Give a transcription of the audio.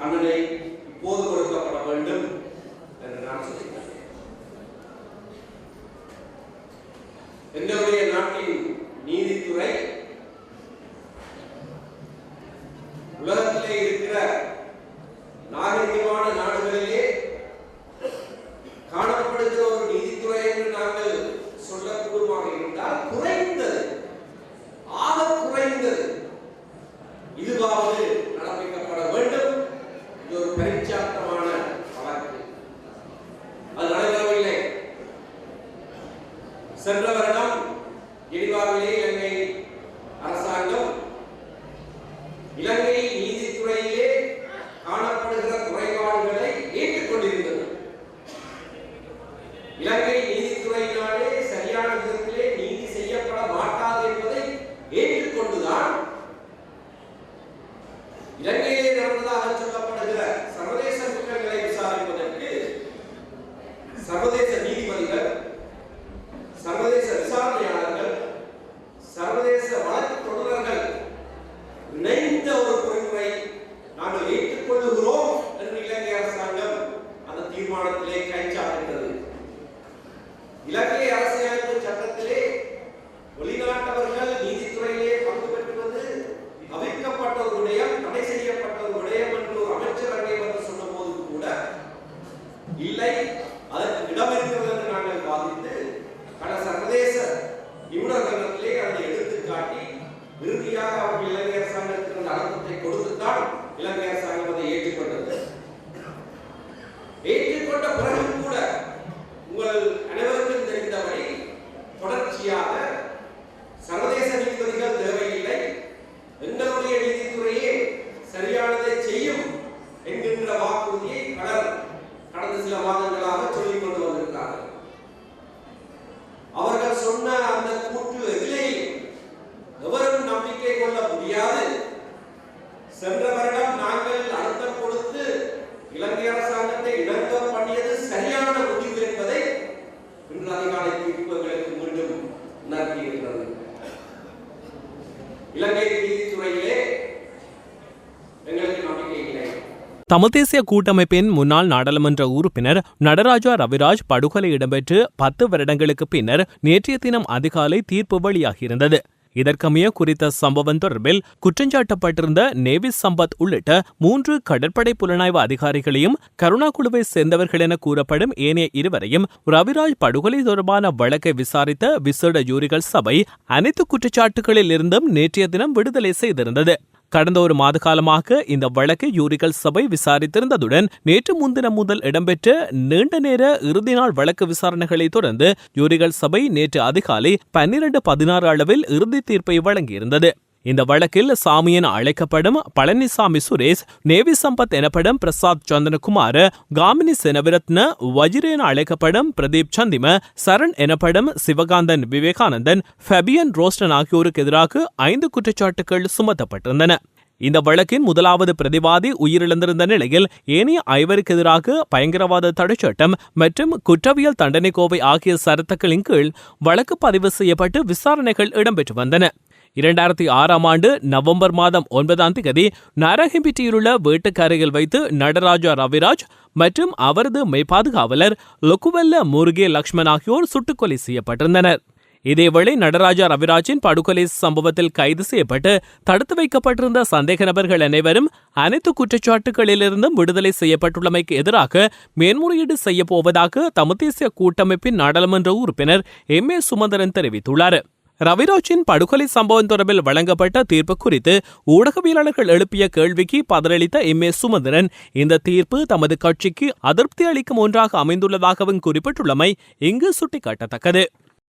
தண்டனை இப்போது கொடுக்கப்பட வேண்டும் என்று நான் சொல்கிறேன் எங்களுடைய இலங்கை நீதித்துறையினாலே சரியான விதத்திலே நீதி செய்யப்பட மாட்டாது இலங்கை அரசியலமைப்பு சட்டத்திலே வெளிநாட்டவர்கள் நீதித்துறையிலே பங்கு பெற்றுவது தவிர்க்கப்பட்ட ஒரு விடயம் தடை செய்யப்பட்ட ஒரு விடயம் என்று ஒரு அமைச்சர் அங்கே வந்து சொன்னபோது கூட இல்லை அதற்கு இடம் இருக்கிறது என்று நாங்கள் வாதித்து பல சர்வதேச நிபுணர்களிடத்திலே அதை எடுத்து காட்டி இறுதியாக அவர்கள் இலங்கை அரசாங்கத்திற்கு அந்த அழுத்தத்தை கொடுத்துத்தான் இலங்கை அரசாங்கம் சில மாதங்களாக சொல்லிக் கொண்டு வந்திருக்கிறார்கள் அவர்கள் சொன்ன அந்த கூற்று எதிலே எவரும் நம்பிக்கை கொள்ள முடியாது. சென்ற வருடம் நாங்கள் அழுத்தம் கொடுத்து இலங்கை அரசாங்கத்தை இணக்கம் பண்ணியது சரியான முடிவு என்பதை இன்று அதிகாலை தீர்ப்பு எங்களுக்கு மீண்டும் உணர்த்தியிருக்கிறது இலங்கை நீதித்துறையிலே எங்களுக்கு நம்பிக்கை இல்லை தமிழ் தேசிய கூட்டமைப்பின் முன்னாள் நாடாளுமன்ற உறுப்பினர் நடராஜா ரவிராஜ் படுகொலை இடம்பெற்று பத்து வருடங்களுக்கு பின்னர் நேற்றைய தினம் அதிகாலை தீர்ப்பு வெளியாகியிருந்தது. இதற்கமைய குறித்த சம்பவம் தொடர்பில் குற்றஞ்சாட்டப்பட்டிருந்த நேவிஸ் சம்பத் உள்ளிட்ட மூன்று கடற்படை புலனாய்வு அதிகாரிகளையும் கருணா குழுவை சேர்ந்தவர்கள் என கூறப்படும் ஏனைய இருவரையும் ரவிராஜ் படுகொலை தொடர்பான வழக்கை விசாரித்த விசேட ஜூரிகள் சபை அனைத்து குற்றச்சாட்டுகளில் இருந்தும் நேற்றைய தினம் விடுதலை செய்திருந்தது. கடந்த ஒரு மாத காலமாக இந்த வழக்கை யூரிகள் சபை விசாரித்திருந்ததுடன் நேற்று முன்தினம் முதல் இடம்பெற்ற நீண்ட நேர இறுதி நாள் வழக்கு விசாரணைகளை தொடர்ந்து யூரிகள் சபை நேற்று அதிகாலை பன்னிரண்டு பதினாறு அளவில் இறுதி தீர்ப்பை வழங்கியிருந்தது. இந்த வழக்கில் சாமி என அழைக்கப்படும் பழனிசாமி சுரேஷ் நேவி சம்பத் எனப்படும் பிரசாத் சந்திரகுமார் காமினி செனவிரத்ன வஜிர என அழைக்கப்படும் பிரதீப் சந்திம சரண் எனப்படும் சிவகாந்தன் விவேகானந்தன் ஃபெபியன் ரோஸ்டன் ஆகியோருக்கு எதிராக ஐந்து குற்றச்சாட்டுகள் சுமத்தப்பட்டிருந்தன. இந்த வழக்கின் முதலாவது பிரதிவாதி உயிரிழந்திருந்த நிலையில் ஏனைய ஐவருக்கு எதிராக பயங்கரவாத தடைச்சட்டம் மற்றும் குற்றவியல் தண்டனை கோவை ஆகிய சரத்துக்களின் கீழ் வழக்கு பதிவு செய்யப்பட்டு விசாரணைகள் இடம்பெற்று வந்தன. இரண்டாயிரத்தி ஆறாம் ஆண்டு நவம்பர் மாதம் ஒன்பதாம் தேதி நரஹிம்பிட்டியிலுள்ள வீட்டுக்கரையில் வைத்து நடராஜா ரவிராஜ் மற்றும் அவரது மெய்பாதுகாவலர் லொக்குவெல்ல முருகே லக்ஷ்மண் ஆகியோர் சுட்டுக்கொலை செய்யப்பட்டிருந்தனர். இதேவேளை நடராஜா ரவிராஜின் படுகொலை சம்பவத்தில் கைது செய்யப்பட்டு தடுத்து வைக்கப்பட்டிருந்த சந்தேக நபர்கள் அனைவரும் அனைத்து குற்றச்சாட்டுகளிலிருந்தும் விடுதலை செய்யப்பட்டுள்ளமைக்கு எதிராக மேன்முறையீடு செய்யப் போவதாக தமிழ் தேசிய கூட்டமைப்பின் நாடாளுமன்ற உறுப்பினர் எம் ஏ சுமந்திரன் தெரிவித்துள்ளார். ரவிராஜின் படுகொலை சம்பவம் தொடர்பில் வழங்கப்பட்ட தீர்ப்பு குறித்து ஊடகவியலாளர்கள் எழுப்பிய கேள்விக்கு பதிலளித்த எம் ஏ சுமந்திரன் இந்த தீர்ப்பு தமது கட்சிக்கு அதிருப்தி அளிக்கும் ஒன்றாக அமைந்துள்ளதாகவும் குறிப்பிட்டுள்ளமை இங்கு சுட்டிக்காட்டத்தக்கது.